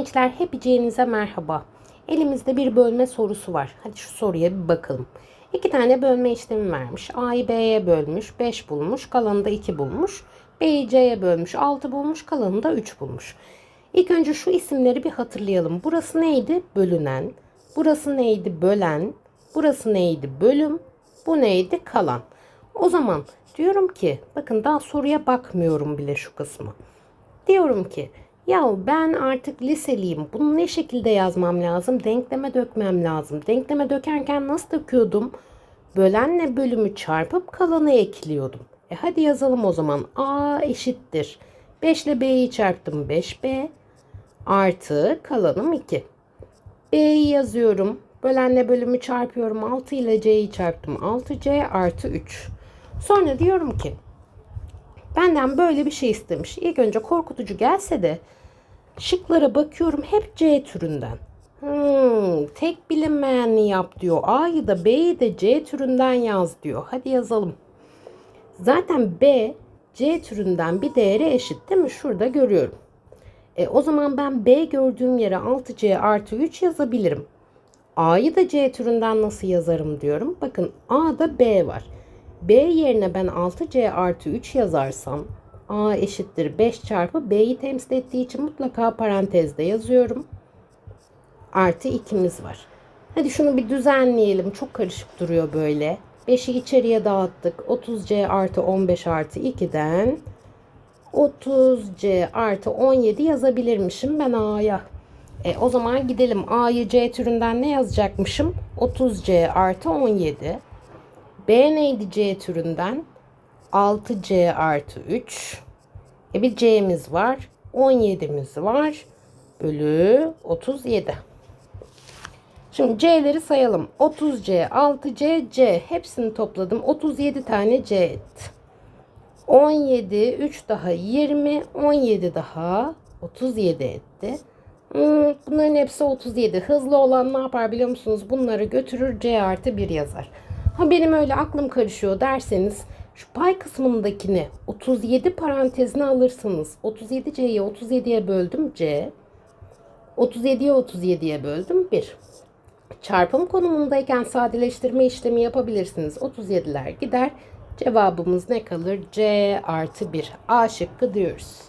Gençler hepinize merhaba. Elimizde bir bölme sorusu var. Hadi şu soruya bir bakalım. İki tane bölme işlemi vermiş. A'yı B'ye bölmüş, 5 bulmuş. Kalanını da 2 bulmuş. B'yi C'ye bölmüş, 6 bulmuş. Kalanını da 3 bulmuş. İlk önce şu isimleri bir hatırlayalım. Burası neydi? Bölünen. Burası neydi? Bölen. Burası neydi? Bölüm. Bu neydi? Kalan. O zaman diyorum ki bakın daha soruya bakmıyorum bile şu kısmı. Diyorum ki ya ben artık liseliyim. Bunu ne şekilde yazmam lazım? Denkleme dökmem lazım. Denkleme dökerken nasıl döküyordum? Bölenle bölümü çarpıp kalanı ekliyordum. E hadi yazalım o zaman. A eşittir. 5 ile B'yi çarptım 5B artı kalanım 2. B'yi yazıyorum. Bölenle bölümü çarpıyorum. 6 ile C'yi çarptım. 6C artı 3. Sonra diyorum ki benden böyle bir şey istemiş. İlk önce korkutucu gelse de şıklara bakıyorum hep C türünden. Hmm, tek bilinmeyenli yap diyor. A'yı da B'yi de C türünden yaz diyor. Hadi yazalım. Zaten B C türünden bir değere eşit değil mi? Şurada görüyorum. E, o zaman ben B gördüğüm yere 6C artı 3 yazabilirim. A'yı da C türünden nasıl yazarım diyorum. Bakın A'da B var. B yerine ben 6C artı 3 yazarsam A eşittir 5 çarpı B'yi temsil ettiği için mutlaka parantezde yazıyorum. Artı 2'miz var. Hadi şunu bir düzenleyelim. Çok karışık duruyor böyle. 5'i içeriye dağıttık. 30C artı 15 artı 2'den 30C artı 17 yazabilirmişim ben A'ya. E, o zaman gidelim A'yı C türünden ne yazacakmışım? 30C artı 17. B neydi C türünden? 6C artı 3. E bir C'miz var. 17'miz var. Bölü 37. Şimdi C'leri sayalım. 30C, 6C, C. Hepsini topladım. 37 tane C etti. 17, 3 daha 20, 17 daha 37 etti. Hmm, bunların hepsi 37. Hızlı olan ne yapar biliyor musunuz? Bunları götürür C artı 1 yazar. Ha benim öyle aklım karışıyor derseniz şu pay kısmındakini 37 parantezine alırsınız. 37C'yi 37'ye böldüm C. 37'ye 37'ye böldüm 1. Çarpım konumundayken sadeleştirme işlemi yapabilirsiniz. 37'ler gider. Cevabımız ne kalır? C artı 1. A şıkkı diyoruz.